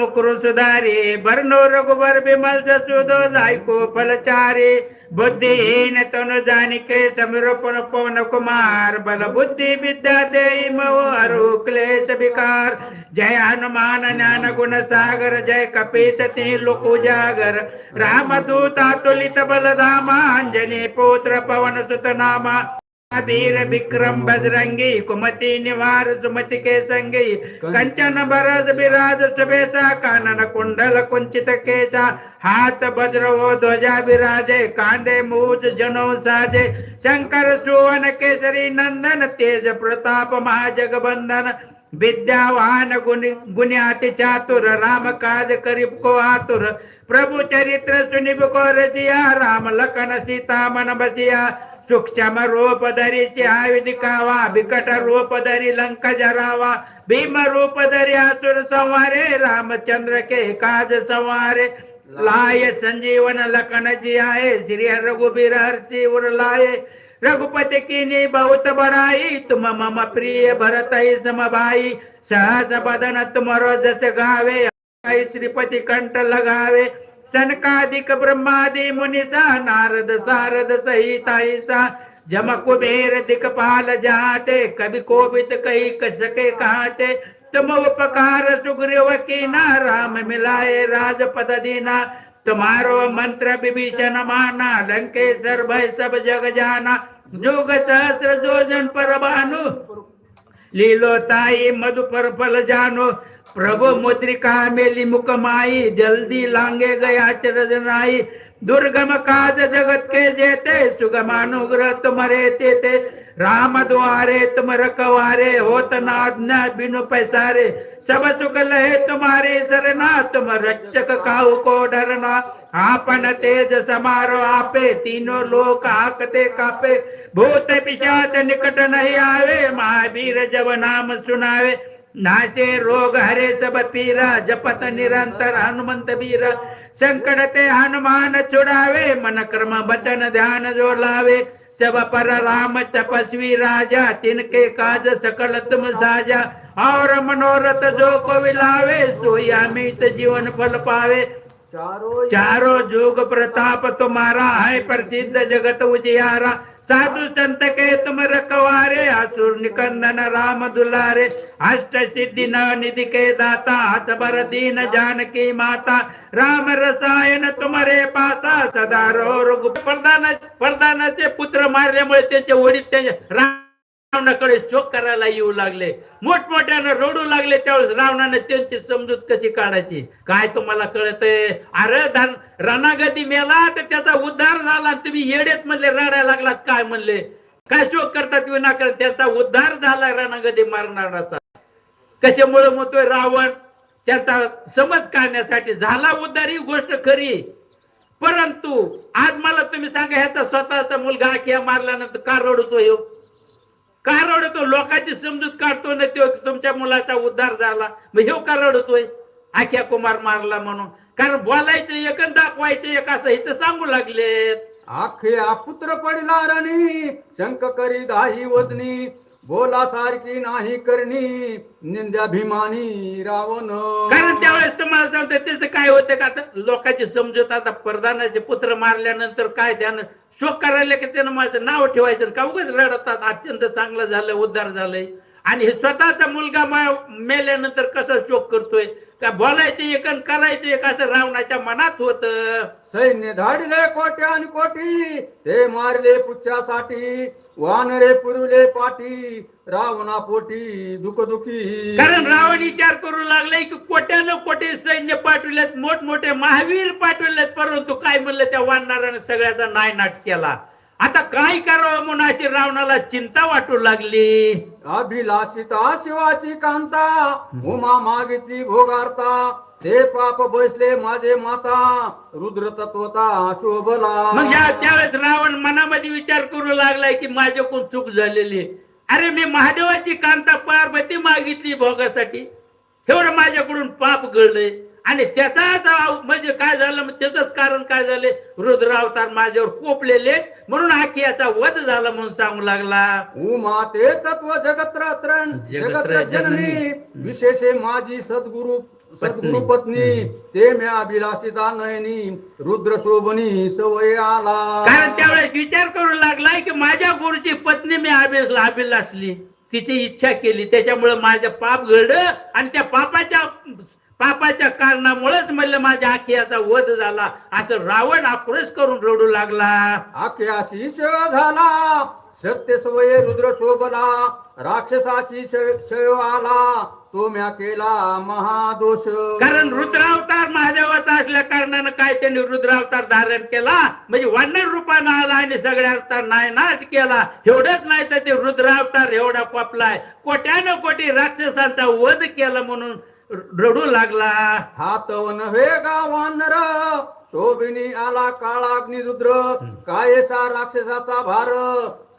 मुकुरु सुधारे बरनो रघुबर बिमल सुदो जायको फलचारे बुद्धिहीन तनु जानिके समीरोपण पवन कुमार बल बुद्धि विद्या देई मो क्लेश विकार जय हनुमान ज्ञान गुण सागर जय कपीस लोक उजागर रामदूत अतुलित बल धामा अंजनी पुत्र पवन सुत नामा वीर विक्रम बजरंगी कुमती निवार सुमती के संगी कंचन बरस विराज सुबेसा कानन कुंडल कुंचित केसा हाथ वज्र हो ध्वजा विराजे कांदे मूज जनो साजे शंकर सुवन केसरी नंदन तेज प्रताप महाजगबंदन विद्यावान गुण गुण्याति चातुर राम काज करीब को आतुर प्रभु चरित्र सुनिब को रसिया राम लखन सीता मन बसिया सूक्ष्म रूप धरी सिंहावी दिखावा बिकट रूप धरी लंक जरावा भीम रूपधरी असुर संवारे रामचंद्र के काज संवारे. लाय संजीवन लखन जी आए श्री रघुबीर हर्षि उर लाए रघुपति की बहुत बड़ाई तुम मम प्रिय भरत सम भाई सहस बदन तुमरो जस गावे आई श्रीपति कंठ लगावे. सनकादिक ब्रह्मादि मुनिसा नारद सारद सहित ऐसा जम कुबेर दिखपाल जाते कभी कोवित कही कसके कहते तुम उपकार सुग्रीव कीना राम मिलाए राजपद दीना तुम्हारो मंत्र विभीषण माना लंकेश्वर भय सब जग जाना जोग सहस्र जोजन पर भानु लीलो ताई मधुपर फल जानो प्रभु मुद्रिका मेली मुकमाई जल्दी लांगे गया चरज नाई। दुर्गम काज जगत के जेते सुगम अनुग्रह तुम्हारे तेते। रामद्वारे तुम रखवारे होत नाज्ञा बिनु पैसारे। सब सुख लहे तुम्हारे सरना तुम रक्षक काहू को डरना। आपन तेज समारो आपे तीनों लोक आकते कापे। भूत पिशाच निकट नहीं आवे महावीर जब नाम सुनावे। नाचे रोग हरे सब पीरा जपत निरंतर हनुमंत वीर. संकट ते हनुमान छुड़ावे मन कर्म बचन ध्यान जो लावे. सब पर राम तपस्वी राजा तिनके काज सकल तुम साजा. और मनोरथ जो को विलावे सोई अमित जीवन फल पावे. चारो चारों जुग प्रताप तुम्हारा है प्रसिद्ध जगत उजियारा. साधु संत के तुम रखवारे असुर निकंदन राम दुलारे अष्ट सिद्धि न निधि के दाता हसबर दीन जानकी माता राम रसायन तुम्हारे पासा सदा रो रघु प्रधान प्रधानाचे पुत्र मारल्यामुळे त्याचे वडील राम रावणाकडे शोक करायला येऊ लागले. मोठमोठ्यानं रडू लागले त्यावेळेस रावणाने त्यांची समजूत कशी काढायची? काय तुम्हाला कळतंय? अरे धन रणागती मेला तर त्याचा उद्धार झाला. तुम्ही येडेच म्हणले रडायला लागलात. काय म्हणले? काय शोक करतात विनाकर त्याचा उद्धार झाला रणागती मारणाराचा कशामुळे म्हणतोय रावण? त्याचा समज काढण्यासाठी झाला उद्धार ही गोष्ट खरी. परंतु आज मला तुम्ही सांगा ह्याचा स्वतःचा मुलगा किया मारल्यानंतर का रडतो येऊ हो? का रडतो? लोकांची समजूत काढतो ना तो तुमच्या मुलाचा उद्धार झाला. मग ह्यो का रडतोय? आख्या कुमार मारला म्हणून. कारण बोलायचं एक दाखवायचं एक असं इथं सांगू लागले आखे पुत्र पडला रणी शंक करी दाही वदनी बोला सारखी नाही करणी निंद्याभिमानी रावण. कारण त्यावेळेस तुम्हाला सांगतो त्याचं काय होतं का आता? लोकांची समजूत आता प्रधानाचे पुत्र मारल्यानंतर काय त्यानं शोक करायला की त्यानं माझं नाव ठेवायचं का उगाच रडतात अत्यंत चांगलं झालं उद्धार झालंय. आणि हे स्वतःचा मुलगा मेल्यानंतर कसा शोक करतोय? का बोलायचं एक आणि करायचं एक असं रावणाच्या मनात होत? सैन्य धाडले कोट्या आणि कोटी ते मारले पुच्छासाठी वानरे पुरुले पाठी रावणा पोटी दुखदुखी. कारण रावण विचार करू लागलाय की कोट्यानं कोटे सैन्य पाठवलेत मोठमोठे महावीर पाठवलेत परंतु काय म्हणलं त्या वानरानं सगळ्याचा नायनाट केला? आता काय करावं म्हणून अशी रावणाला चिंता वाटू लागली? अभिलाषिता शिवाची कांता उमा मागितली भोगारता ते पाप बसले माझे माता रुद्र तत्वता शोभला मग या त्यावेळेस रावण मनामध्ये विचार करू लागलाय की माझ्याकडून चूक झालेली. अरे मी महादेवाची कांता पार्वती मागितली भोगासाठी. एवढं माझ्याकडून पाप घडलंय. आणि त्याचाच म्हणजे काय झालं मग त्याच कारण काय झाले? रुद्र अवतार माझ्यावर कोपलेले म्हणून आखी याचा वध झाला म्हणून सांगू लागला. उमा ते तत्व जगत्र त्रण जगत्र जननी. विशेषे माझी सद्गुरु सद्गुरु पत्नी ते म्या अभिलाषिता नयनी रुद्र शोभनी सवय आला. कारण त्यावेळेस विचार करू लागलाय की माझ्या गुरुची पत्नी मी अभिल अभिलासली तिची इच्छा केली त्याच्यामुळे माझं पाप घडलं आणि त्या पापाच्या पापाच्या कारणामुळेच म्हणलं माझ्या आखियाचा वध झाला. असं रावण आक्रोश करून रडू लागला. आख्याशी झाला. सत्य सवय रुद्र शोभला. राक्षसाची क्षय आला. तो म्या केला महादोष. कारण रुद्रावतार महादेवाचा असल्या कारणानं काय त्यांनी रुद्रावतार धारण केला? म्हणजे वानर रूपानं आला आणि सगळ्या अवतार नाही नाश केला. एवढंच नाही तर ते रुद्रावतार एवढा पपलाय. कोट्यानं कोटी राक्षसांचा वध केला म्हणून रडू लागला. हात नव्हे गावानर शोभिनी आला काळाग्नी रुद्र. कायसा राक्षसाचा भार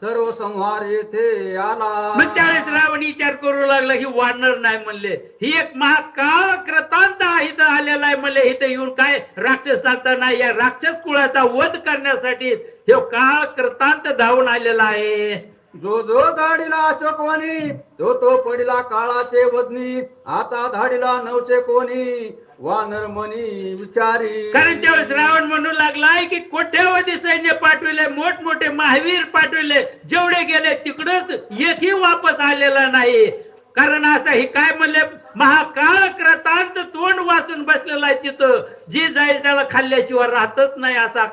सर्व संहार येथे आला. मग त्यावेळेस रावण विचार करू लागला ही वानर नाही म्हणले. ही एक महाकाळ कृतांत इथं आलेला आहे म्हणले. इथं येऊन काय राक्षसाचा नाही या राक्षस कुळाचा वध करण्यासाठी हे काळ कृतांत धावून आलेला आहे. जो जो धाडीला अशोकवाणी तो तो पडिला काळाचे वदनी आता धाडीला नवचे कोणी वानर मनी विचारी. कारण त्यावेळेस रावण म्हणू लागलाय की कोट्यावधी सैन्य पाठविले मोठमोठे महावीर पाठविले जेवढे गेले तिकडच एकही वापस आलेला नाही. कारण असं हे काय म्हणले महाकाळ क्रतांत तोंड वाचून बसलेला आहे तिथं. जी जाईल त्याला खाल्ल्याशिवाय राहतच नाही असा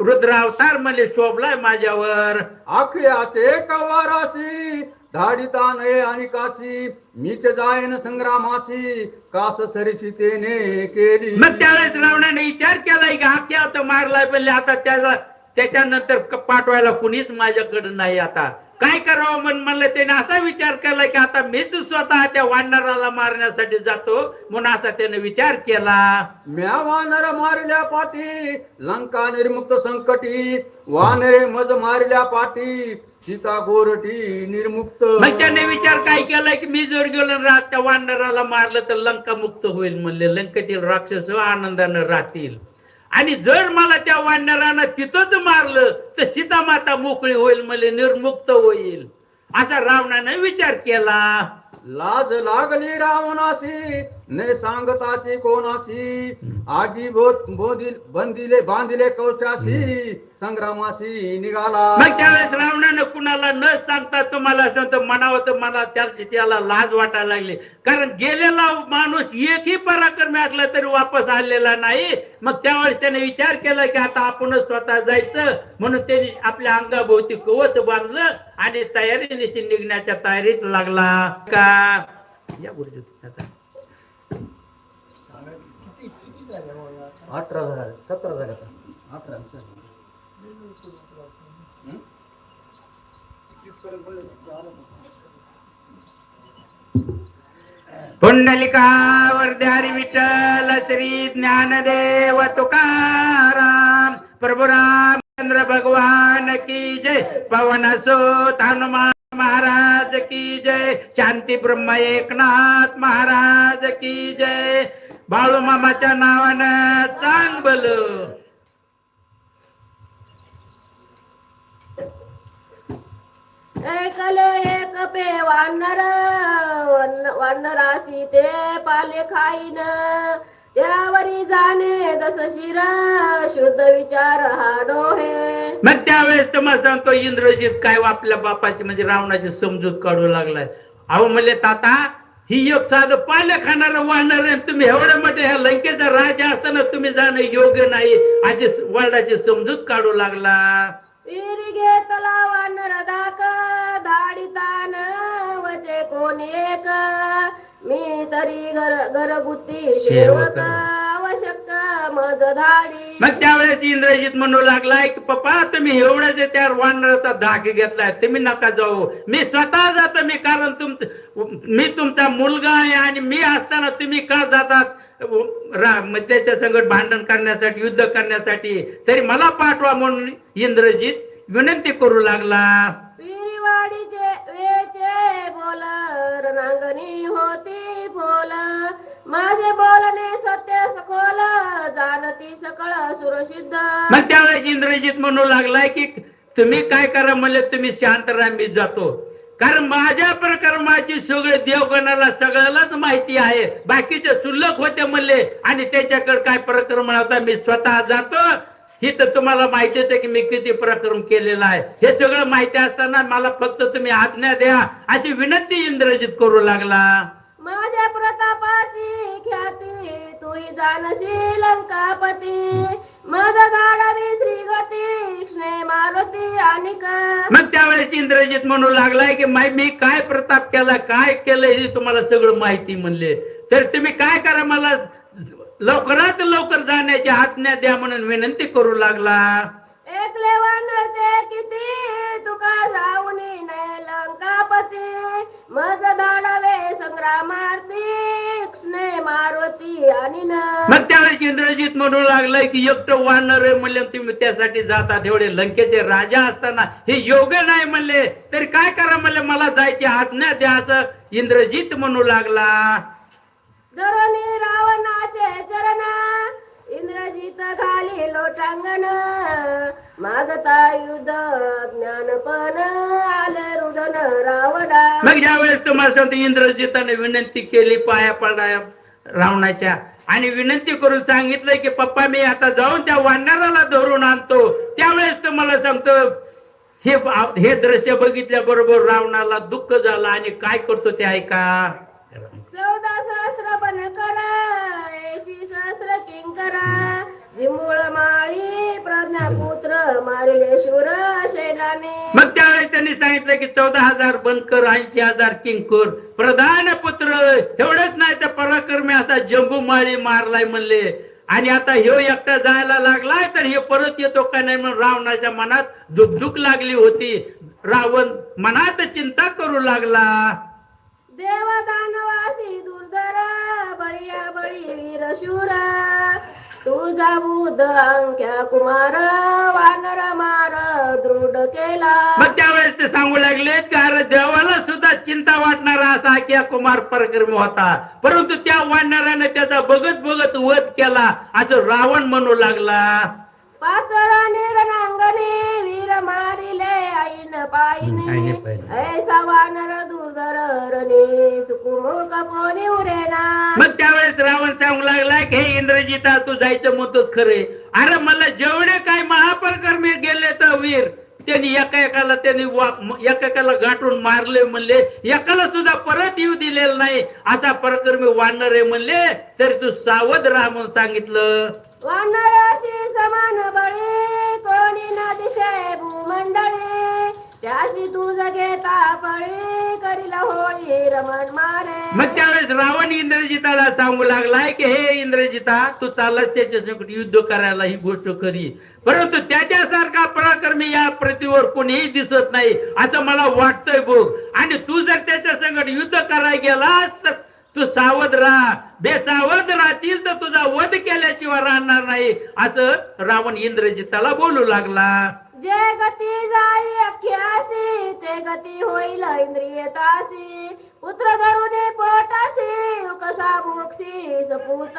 क- रुद्र अवतार म्हणले शोभलाय माझ्यावर. आखयाचे कवाराशी धाडिता नये आणि काशी मीच जायन संग्रामाशी कास सरीशी तेने केली. मग त्यावेळेस रावणाने विचार केलाय की आख्या आता मारलाय? पण आता त्याला त्याच्यानंतर पाठवायला कुणीच माझ्याकडे नाही आता. काय करावं म्हण म्हणलं त्याने असा विचार केला की आता मीच स्वतः त्या वानराला मारण्यासाठी जातो म्हणून असा त्याने विचार केला. म्या वानर मारल्या पाठी लंका निर्मुक्त संकटी वानरे मज मारल्या पाठी सीता गोरटी निर्मुक्त. मग त्याने विचार काय केलाय की मी जर गेलो आणि रा- त्या वानराला मारलं तर लंका मुक्त होईल म्हणले. लंकेतील राक्षस आनंदानं राहतील. आणि जर मला त्या वानरानं तिथंच मारलं तर सीता माता मोकळी होईल म्हणले निर्मुक्त होईल. असा रावणाने विचार केला. लाज लागली रावणाशी ने सांगताची कोणाशी आगी बोध बोधिल बंदिले बांधिले कवचाशी संग्रामाशी निघाला. मग त्यावेळेस रावणानं कुणाला न सांगता तुम्हाला म्हणावं तर मला त्या- त्याला लाज वाटायला लागली. कारण गेलेला माणूस एकही पराक्रमी असला तरी वापस आलेला नाही. मग त्यावेळेस त्याने विचार केला की आता आपणच स्वतः जायचं. म्हणून त्यांनी आपल्या अंगाभोवती कवच बांधलं आणि तयारीनिशी निघण्याच्या तयारीत लागला. का? या गुरुजी आता. अठरा झाले सतरा झाले अठरा. हरी विठ्ठल श्री ज्ञानदेव तुकाराम. प्रभू रामचंद्र भगवान की जय. पवन सोत हनुमान महाराज की जय. शांती ब्रह्म एकनाथ महाराज की जय. बाळू मामाच्या नावानं चांग बोलू. ऐकले एक पे वानर वन- वानराशी ते पाले खाईन. त्यावरी जाणे दस शिर शुद्ध विचार हा डोहे. मग त्यावेळेस तुम्हाला सांगतो इंद्रजित काय आपल्या बापाची म्हणजे रावणाची समजूत काढू लागलाय. अहो म्हणले ताता ही एक साधं पाल्या खाणार वाहणार आहे तुम्ही एवढ्या मोठ्या ह्या लंकेचा राजा असताना तुम्ही जाणं योग्य नाही अशी वडिलाची समजूत काढू लागला. विहिरी घेतला वानर दाक धाडितान वचे कोण एक मी तरी घर घरगुती सेवक आवश्यक मज धाडी. मग त्यावेळेस इंद्रजित म्हणू लागलाय की पप्पा तुम्ही एवढ्याच त्या वानराचा धाक घेतलाय तुम्ही नका जाऊ. मी स्वतः जातो मी कारण तुम मी तुमचा मुलगा आहे आणि मी असताना तुम्ही का जातात त्याच्या संगत भांडण करण्यासाठी युद्ध करण्यासाठी तरी मला पाठवा म्हणून इंद्रजित विनंती करू लागला. बोल रणांगणी होती फोल माझे बोलणे सत्य सखोल जाणती सकळ सुरसिद्ध. मग त्यावेळेस इंद्रजित म्हणू लागलाय की तुम्ही काय करा म्हणले तुम्ही शांत राहा मी जातो. कारण माझ्या प्रकर्माची सगळे देवगणाला सगळ्यालाच माहिती आहे. बाकीचे सुल्लक होते म्हणले आणि त्याच्याकडे काय प्रक्रम होता मी स्वतः जातो. ही तर तुम्हाला माहितीच आहे की मी किती प्रक्रम केलेला आहे. हे सगळं माहिती असताना मला फक्त तुम्ही आज्ञा द्या. अशी विनंती इंद्रजित करू लागला. माझ्या प्रतापाची ख्याती तुही जाणशी लंकापती. माझा गाडावी श्रीगती कृष्णे मारुती आणि मग त्यावेळेस इंद्रजित म्हणू लागलाय की माय मी काय प्रताप केला काय केलं हे तुम्हाला सगळं माहिती म्हणले. तर तुम्ही काय करा मला लवकरात लवकर जाण्याची आज्ञा द्या म्हणून विनंती करू लागला. एकले वानर ते किती? तुका जाऊनी ने लंकापती. मज दाडावे संग्रामार्थी कृष्णे मारुती आणि मग त्यावेळेस इंद्रजित म्हणू लागलाय की एकटं वानर आहे म्हणले तुम्ही त्यासाठी जातात. एवढे लंकेचे राजा असताना हे योग्य नाही म्हणले. तरी काय करा म्हणले मला जायची आज्ञा द्या असं इंद्रजित म्हणू लागला. धरणी रावणाचे चरण इंद्रजित खाली लोटांगण मागता युद्ध ज्ञानपण आले रुदन रावणा मग ज्यावेळेस तुम्हाला सांगतो इंद्रजिताने विनंती केली पाया पडाया रावणाच्या. आणि विनंती करून सांगितलं की पप्पा मी आता जाऊन त्या वानराला धरून आणतो. त्यावेळेस तुम्हाला सांगतो हे हे दृश्य बघितल्या बरोबर रावणाला दुःख झालं आणि काय करतो ते ऐका. मग त्यावेळेस त्यांनी सांगितलं की चौदा हजार बनकर ऐंशी हजार किंकूर. प्रधान पुत्र एवढंच नाही तर पराक्रमी असा जंबू माळी मारलाय म्हणले. आणि आता ह्यो एकटा जायला लागलाय तर हे परत येतो का नाही म्हणून रावणाच्या मनात दुखदुख लागली होती. रावण मनात चिंता करू लागला. देव दानवासी दुर्धर बळीया बळी वीर शूर तुझा बुध अंक्या कुमार केला. मग त्यावेळेस ते सांगू लागले की अरे देवाला सुद्धा चिंता वाटणारा असा की कुमार पराक्रमी होता. परंतु त्या वाढणाऱ्याने त्याचा बघत बघत वध केला. असं रावण म्हणू लागला. पाचर निरनांगणी वीर मारिले आईन आईने पायीने पायीने. ऐसा वानर दुर्धर रणी सुकुमुख कोणी उरेना मग त्यावेळेस रावण सांगू लागला की हे इंद्रजिता तू जायचं म्हणतोच खरे. अरे मला जेवढे काही महापरकर्मी गेले तर वीर त्यांनी एका एकाला त्यांनी एकेकाला गाठून मारले म्हणले. एकाला सुद्धा परत येऊ दिलेलं नाही. असा पराक्रमी वाढणार आहे म्हणले. तरी तू सावध राहा म्हणून सांगितलं. वानराशी समान बळी कोणी ना दिसे भूमंडळी. त्याशी तुझ घेता पळी करील होळी रमण मारे मग त्यावेळेस रावण इंद्रजिताला सांगू लागलाय की हे इंद्रजिता तू चाललास त्याच्या युद्ध करायला ही गोष्ट करी परंतु त्याच्यासारखा पराक्रमी या पृथ्वीवर कोणीही दिसत नाही असं मला वाटतंय बघ. आणि तू जर त्याच्या संकट युद्ध करायला गेलास तर तू सावध राहा. बेसावध राहतील तर तुझा वध केल्याशिवाय राहणार नाही असं रावण इंद्रजिताला बोलू लागला. जे गती जाई अख्यासी ते गती होईल इंद्रियतासी पुत्र धरुणे पोटासी कसा भोक्षी सपूत.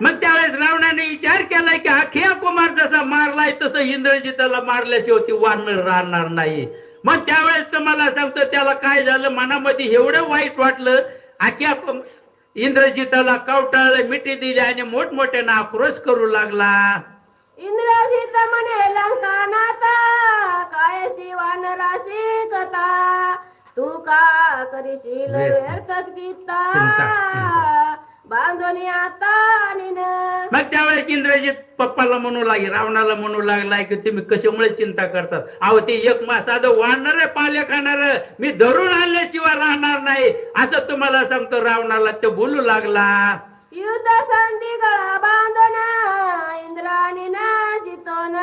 मग त्यावेळेस रावणाने विचार केलाय की अखेया कुमार जसा मारलाय तसं इंद्रजिताला मारल्याशिवाय ती वानर राहणार नाही. मग त्यावेळेस तुम्हाला सांगतो त्याला काय झालं मनामध्ये एवढं वाईट वाटलं अख्या इंद्रजिताला कवटाळलं मिठी दिली आणि मोठमोठ्यानं आक्रोश करू लागला. इंद्रजित म्हणे लंकानाता काय वानराशी कथा तू का करशील व्यर्थ गीता बांधणी आता न मग त्यावेळेस इंद्रजित पप्पाला म्हणू लागले रावणाला म्हणू लागलाय की तुम्ही कशामुळे चिंता करतात? अहो ते एक मास वाढणार आहे पाले खाणार. मी धरून आणल्याशिवाय राहणार नाही. असं तुम्हाला सांगतो रावणाला ते बोलू लागला. युद्ध ना जितोन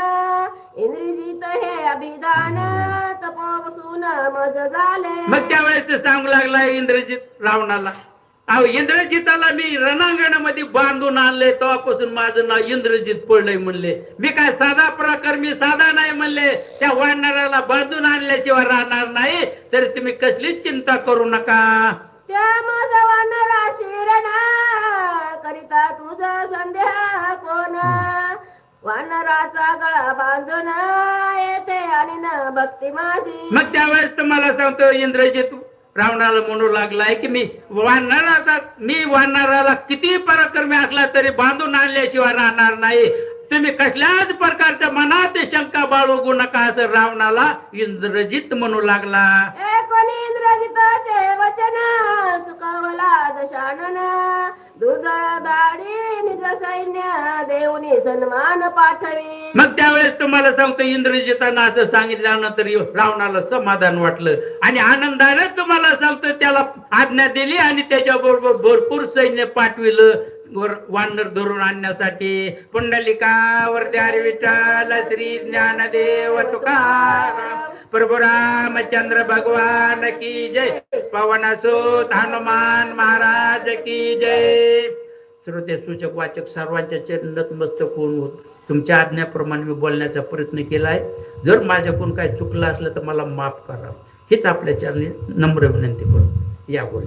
हे अभिधान मज झाले. मग त्यावेळेस ते सांगू लागला इंद्रजित रावणाला. अहो इंद्रजिताला मी रणांगणामध्ये बांधून आणले तेव्हापासून माझं नाव इंद्रजित पडलंय म्हणले. मी काय साधा प्रकार मी साधा नाही म्हणले. त्या वाढणाऱ्याला बांधून आणल्याशिवाय राहणार नाही. तर तुम्ही कसलीच चिंता करू नका. त्या शिरणा करिता तुझ संध्या कोण? वानराचा गळा बांधून येते आणि न भक्ती माझी. मग त्यावेळेस तुम्हाला सांगतो इंद्रजित रावणाला म्हणू लागलाय की मी वानराचा मी वानराला किती पराक्रमी असला तरी बांधून आणल्याशिवाय राहणार नाही. तुम्ही कसल्याच प्रकारच्या मनात शंका बाळगू नका असं रावणाला इंद्रजित म्हणू लागला. ए कोणी इंद्रजिताचे वचन सुकावला दशानन दुध दाडी निज सैन्य देवनी सन्मान पाठवी. मग त्यावेळेस तुम्हाला सांगतो इंद्रजितानं असं सांगितल्यानंतर रावणाला समाधान वाटलं. आणि आनंदाने तुम्हाला सांगतो त्याला आज्ञा दिली आणि त्याच्याबरोबर भरपूर सैन्य पाठविलं. वानर धरून आणण्यासाठी पुंडलिकावर द्यार विठाल श्री ज्ञानदेव तुकाराम. प्रभू रामचंद्र भगवान की जय। पवनसुत हनुमान महाराज की जय। श्रोते सूचक वाचक सर्वांच्या चरणात मस्तक होऊन तुमच्या आज्ञाप्रमाणे मी बोलण्याचा प्रयत्न केला आहे जर माझ्याकडून काय चुकलं असलं तर मला माफ करा. हेच आपल्या चरणी नम्र विनंती करू. या बोल